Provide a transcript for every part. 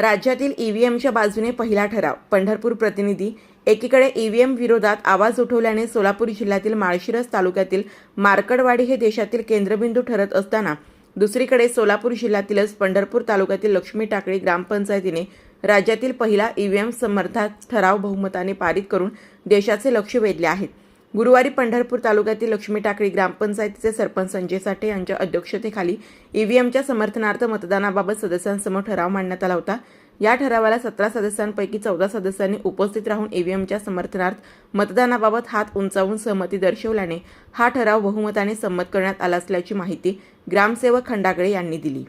राज्यातील ईव्हीएमच्या बाजूने पहिला ठराव. पंढरपूर प्रतिनिधी एकीकडे ईव्हीएम विरोधात आवाज उठवल्याने सोलापूर जिल्ह्यातील माळशिरस तालुक्यातील मार्कडवाडी हे देशातील केंद्रबिंदू ठरत असताना दुसरीकडे सोलापूर जिल्ह्यातीलच पंढरपूर तालुक्यातील लक्ष्मी टाकळी ग्रामपंचायतीने राज्यातील पहिला ईव्हीएम समर्थात ठराव बहुमताने पारित करून देशाचे लक्ष वेधले आहेत गुरुवारी पंढरपूर तालुक्यातील लक्ष्मी टाकळी ग्रामपंचायतीचे सरपंच संजय साठे यांच्या अध्यक्षतेखाली ईव्हीएमच्या समर्थनार्थ मतदानाबाबत सदस्यांसमोर ठराव मांडण्यात आला होता. या ठरावाला सतरा सदस्यांपैकी चौदा सदस्यांनी उपस्थित राहून ईव्हीएमच्या समर्थनार्थ मतदानाबाबत हात उंचावून सहमती दर्शवल्याने हा ठराव बहुमताने संमत करण्यात आला असल्याची माहिती ग्रामसेवक खंडागळे यांनी दिली.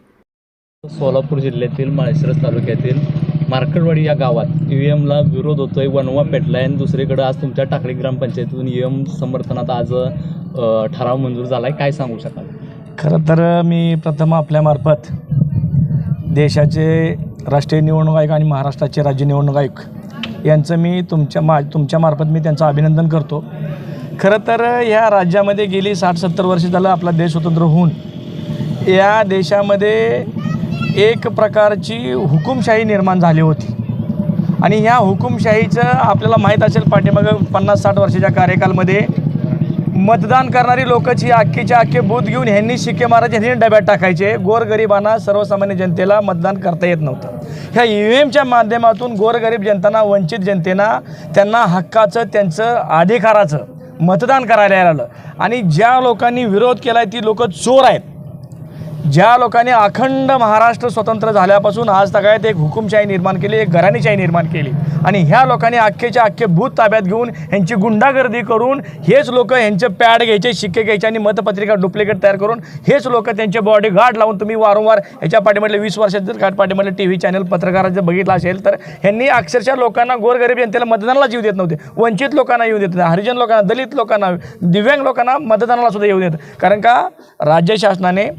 सोलापूर जिल्ह्यातील माळशिरस तालुक्यातील मार्केटवाडी या गावात ई व्ही एमला विरोध होतोय. वनवा पेटला आणि दुसरीकडे आज तुमच्या टाकळी ग्रामपंचायतीतून ई एम समर्थनात आज ठराव मंजूर झाला आहे काय सांगू शकाल? खरं तर मी प्रथम आपल्यामार्फत देशाचे राष्ट्रीय निवडणूक आयोग आणि महाराष्ट्राचे राज्य निवडणूक आयोग यांचं मी तुमच्या मा तुमच्यामार्फत मी त्यांचं अभिनंदन करतो. खरं तर ह्या राज्यामध्ये गेली साठ सत्तर वर्ष झालं आपला देश स्वतंत्र होऊन या देशामध्ये एक प्रकारची हुकुमशाही निर्माण झाली होती. आणि ह्या हुकुमशाहीचं आपल्याला माहीत असेल पाठीमागं पन्नास साठ वर्षाच्या कार्यकालमध्ये मतदान करणारी लोकची अख्खीच्या अख्खे बूथ घेऊन ह्यांनी शिक्के मारायचे ह्यांनी डब्यात टाकायचे. गोरगरिबांना सर्वसामान्य जनतेला मतदान करता येत नव्हतं. ह्या ई व्ही एमच्या माध्यमातून गोरगरीब जनतांना वंचित जनतेना त्यांना हक्काचं त्यांचं अधिकाराचं मतदान करायला आलं. आणि ज्या लोकांनी विरोध केला आहे ती लोक चोर आहेत. ज्या लोकांनी अखंड महाराष्ट्र स्वतंत्र झाल्यापासून आज तगायत एक हुकुमशाही निर्माण केली एक घराणीशाही निर्माण केली. आणि ह्या लोकांनी अख्खेच्या अख्खे भूत ताब्यात घेऊन ह्यांची गुंडागर्दी करून हेच लोक ह्यांचे पॅड घ्यायचे शिक्के घ्यायचे आणि मतपत्रिका डुप्लिकेट तयार करून हेच लोक त्यांचे बॉडी गार्ड लावून तुम्ही वारंवार ह्याच्या पाठीमधले वीस वर्षात जर पाठीमधले टी व्ही चॅनल पत्रकाराचं बघितलं असेल तर ह्यांनी अक्षरशः लोकांना गोरगरीब जनतेला मतदानाला जीव देत नव्हते. वंचित लोकांना येऊ देत नव्हते. हरिजन लोकांना दलित लोकांना दिव्यांग लोकांना मतदानाला सुद्धा येऊ देत. कारण का? राज्य शासनाने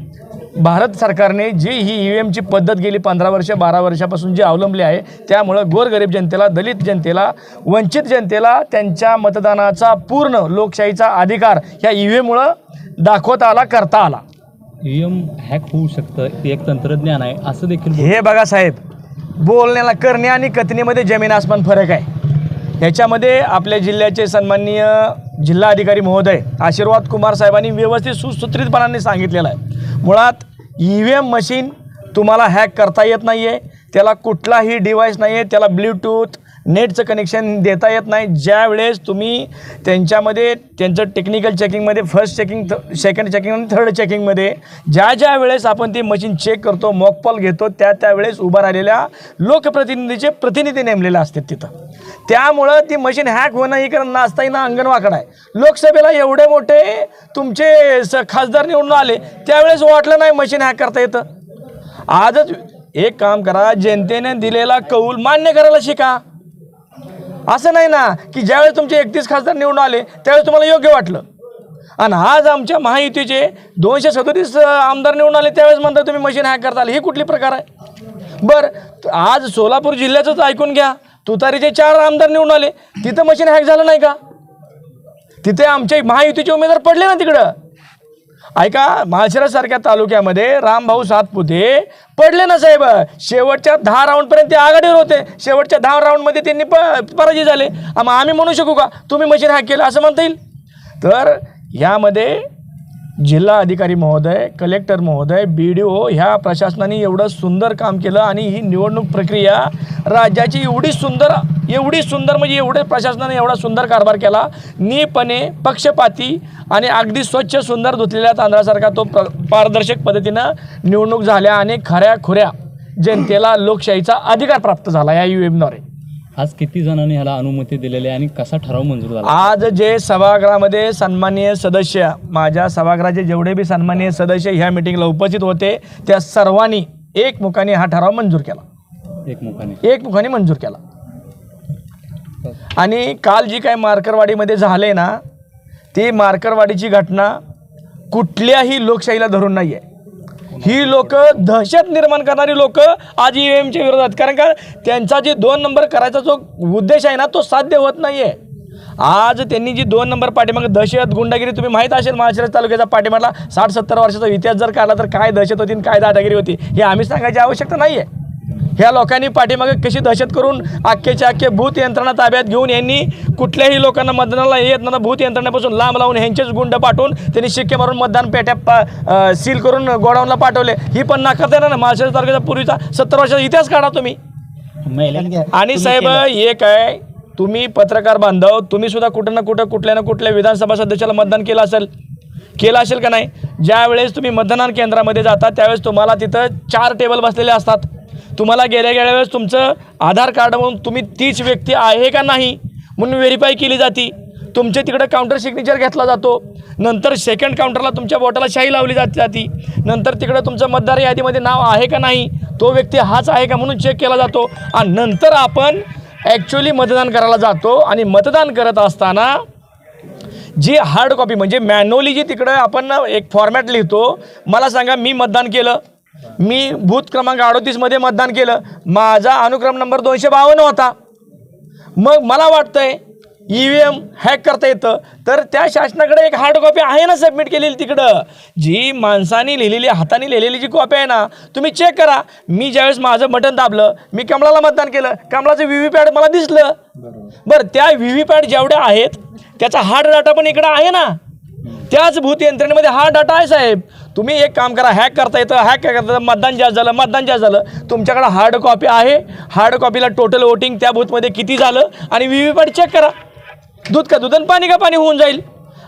भारत सरकारने जी ही ई व्ही एमची पद्धत गेली पंधरा वर्ष बारा वर्षापासून जी अवलंबली आहे त्यामुळं गोरगरीब जनतेला दलित जनतेला वंचित जनतेला त्यांच्या मतदानाचा पूर्ण लोकशाहीचा अधिकार ह्या ई व्ही एममुळं दाखवता आला करता आला. ई एम हॅक होऊ शकतं ते एक तंत्रज्ञान आहे असं देखील हे बघा साहेब बोलण्याला करणे आणि कथनेमध्ये जमीन आसमान फरक आहे. ह्याच्यामध्ये आपल्या जिल्ह्याचे सन्माननीय जिल्हा अधिकारी महोदय आशीर्वाद कुमार साहेबांनी व्यवस्थित सुसूत्रितपणाने सांगितलेलं आहे. मुळात ई व्ही एम मशीन तुम्हाला हॅक करता येत नाही आहे त्याला कुठलाही डिव्हाइस नाही आहे त्याला ब्ल्यूटूथ नेटचं कनेक्शन देता येत नाही. ज्या वेळेस तुम्ही त्यांच्यामध्ये त्यांचं technical चेकिंगमध्ये first checking the second checking आणि थर्ड चेकिंगमध्ये ज्या ज्या वेळेस आपण ती मशीन चेक करतो मॉकपॉल घेतो त्या त्यावेळेस उभा राहिलेल्या लोकप्रतिनिधीचे प्रतिनिधी नेमलेले असतात तिथं. त्यामुळं ती मशीन हॅक होणं ही कारण नाचताही ना अंगणवाकड आहे. लोकसभेला एवढे मोठे तुमचे स खासदार निवडून आले त्यावेळेस वाटलं नाही मशीन हॅक करता येतं. आजच एक काम करा जनतेने दिलेला कौल मान्य करायला शिका. असं नाही ना की ज्यावेळेस तुमचे एकतीस खासदार निवडून आले त्यावेळेस तुम्हाला योग्य वाटलं. आणि आज आमच्या महायुतीचे दोनशे सदोतीस आमदार निवडून आले त्यावेळेस म्हणता तुम्ही मशीन हॅक करता आले ही कुठली प्रकार आहे? बरं आज सोलापूर जिल्ह्याचंच ऐकून घ्या. तुतारीचे चार आमदार निवडून आले. तिथं मशीन हॅक झालं नाही का? तिथे आमचे महायुतीचे उमेदवार पडले ना तिकडं. ऐका माळशिरासारख्या तालुक्यामध्ये रामभाऊ सातपुते पडले ना साहेब. शेवटच्या दहा राऊंडपर्यंत ते आघाडीवर होते. शेवटच्या दहा राऊंडमध्ये त्यांनी प पराजय झाले. मग आम्ही म्हणू शकू का? तुम्ही मशीन हॅक केलं असं म्हणता येईल? तर ह्यामध्ये जिल्हा अधिकारी महोदय कलेक्टर महोदय बी डी ओ ह्या प्रशासनाने एवढं सुंदर काम केलं आणि ही निवडणूक प्रक्रिया राज्याची एवढी सुंदर एवढी सुंदर म्हणजे एवढे प्रशासनाने एवढा सुंदर कारभार केला. नीपणे पक्षपाती आणि अगदी स्वच्छ सुंदर धुतलेल्या तांदळासारखा तो प्र पारदर्शक पद्धतीनं निवडणूक झाल्या आणि खऱ्या खुऱ्या जनतेला लोकशाहीचा अधिकार प्राप्त झाला या यू एमद्वारे आज किती जणांनी ह्याला अनुमती दिलेली आहे आणि कसा ठराव मंजूर झाला? आज जे सभागृहामध्ये सन्माननीय सदस्य माझ्या सभागृहाचे जेवढे बी सन्माननीय सदस्य ह्या मिटिंगला उपस्थित होते त्या सर्वांनी एकमुखाने हा ठराव मंजूर केला. एक मुखाने एकमुखाने मंजूर केला. आणि काल जी काय मार्करवाडीमध्ये झाले ना ती मार्करवाडीची घटना कुठल्याही लोकशाहीला धरून नाही आहे ही लोक दहशत निर्माण करणारी लोक आज ई एमच्या विरोधात कारण का त्यांचा जे दोन नंबर करायचा जो उद्देश आहे ना तो साध्य होत नाही आहे आज त्यांनी जी दोन नंबर पाठीमागे दहशत गुंडागिरी तुम्ही माहीत असेल महाराष्ट्र तालुक्याचा पाठीमागला साठ सत्तर वर्षाचा इतिहास जर काढला तर काय दहशत होती आणि काय दादागिरी होती हे आम्ही सांगायची आवश्यकता नाही आहे ह्या लोकांनी पाठीमागे कशी दहशत करून अख्खेच्या अख्खे भूत यंत्रणा ताब्यात घेऊन यांनी कुठल्याही लोकांना मतदानाला येत नव्हता. भूत यंत्रणेपासून लांब लावून ह्यांचेच गुंड पाठवून त्यांनी शिक्के मारून मतदान पेट्या पा सील करून गोडाऊनला पाठवले. ही पण नाकारता येणार ना महाराष्ट्र तालुक्याचा पूर्वीचा सत्तर वर्षाचा इतिहास काढा तुम्ही. आणि साहेब एक आहे तुम्ही पत्रकार बांधव तुम्ही सुद्धा कुठं ना कुठं कुठल्या ना कुठल्या विधानसभा सदस्याला मतदान केलं असेल? केलं असेल का नाही? ज्या वेळेस तुम्ही मतदान केंद्रामध्ये जाता त्यावेळेस तुम्हाला तिथं चार टेबल बसलेले असतात. तुम्हाला गेल्या गेल्या वेळेस तुमचं आधार कार्ड म्हणून तुम्ही तीच व्यक्ती आहे का नाही म्हणून व्हेरीफाय केली जाती. तुमच्या तिकडं काउंटर सिग्नेचर घेतला जातो. नंतर सेकंड काउंटरला तुमच्या बोटाला शाही लावली जात जाती. नंतर तिकडं तुमचं मतदार यादीमध्ये नाव आहे का नाही तो व्यक्ती हाच आहे का म्हणून चेक केला जातो. आणि नंतर आपण ॲक्च्युली मतदान करायला जातो आणि मतदान करत असताना जी हार्ड कॉपी म्हणजे मॅन्युअली जी तिकडं आपण एक फॉर्मॅट लिहितो मला सांगा मी मतदान केलं. मी बूथ क्रमांक अडोतीसमध्ये मतदान केलं. माझा अनुक्रम नंबर दोनशे बावन्न होता. मग मला वाटतंय ई व्ही एम हॅक करता येतं. तर त्या शासनाकडे एक हार्ड कॉपी आहे ना सबमिट केलेली तिकडं? जी माणसाने लिहिलेली हाताने लिहिलेली जी कॉपी आहे ना तुम्ही चेक करा. मी ज्यावेळेस माझं बटन दाबलं मी कमळाला मतदान केलं. कमळाचं व्ही व्ही पॅड मला दिसलं. बरं त्या व्ही व्ही पॅड जेवढ्या आहेत त्याचा हार्ड डाटा पण इकडं आहे ना? त्याच भूत यंत्रणेमध्ये हा डाटा आहे साहेब. तुम्ही एक काम करा हॅक करता येतं हॅक करता येतं मतदान जास्त झालं मतदान जास्त झालं तुमच्याकडे हार्ड कॉपी आहे. हार्ड कॉपीला टोटल वोटिंग त्या बूथमध्ये किती झालं आणि व्ही व्ही पॅट चेक करा. दूध का दूध आणि पाणी का पाणी होऊन जाईल?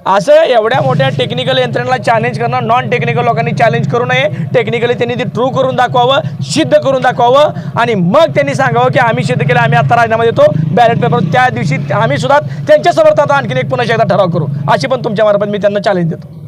असं एवढ्या मोठ्या टेक्निकल यंत्रणेला चॅलेंज करणं नॉन टेक्निकल लोकांनी चॅलेंज करू नये. टेक्निकली त्यांनी ते ट्रू करून दाखवावं सिद्ध करून दाखवावं. आणि मग त्यांनी सांगावं की आम्ही सिद्ध केलं आम्ही आता राजीनामा देतो. बॅलेट पेपर त्या दिवशी आम्ही सुद्धा त्यांच्यासमोर आता आणखीन एक पुन्हा एकदा ठराव करू. अशी पण तुमच्या मार्फत मी त्यांना चॅलेंज देतो.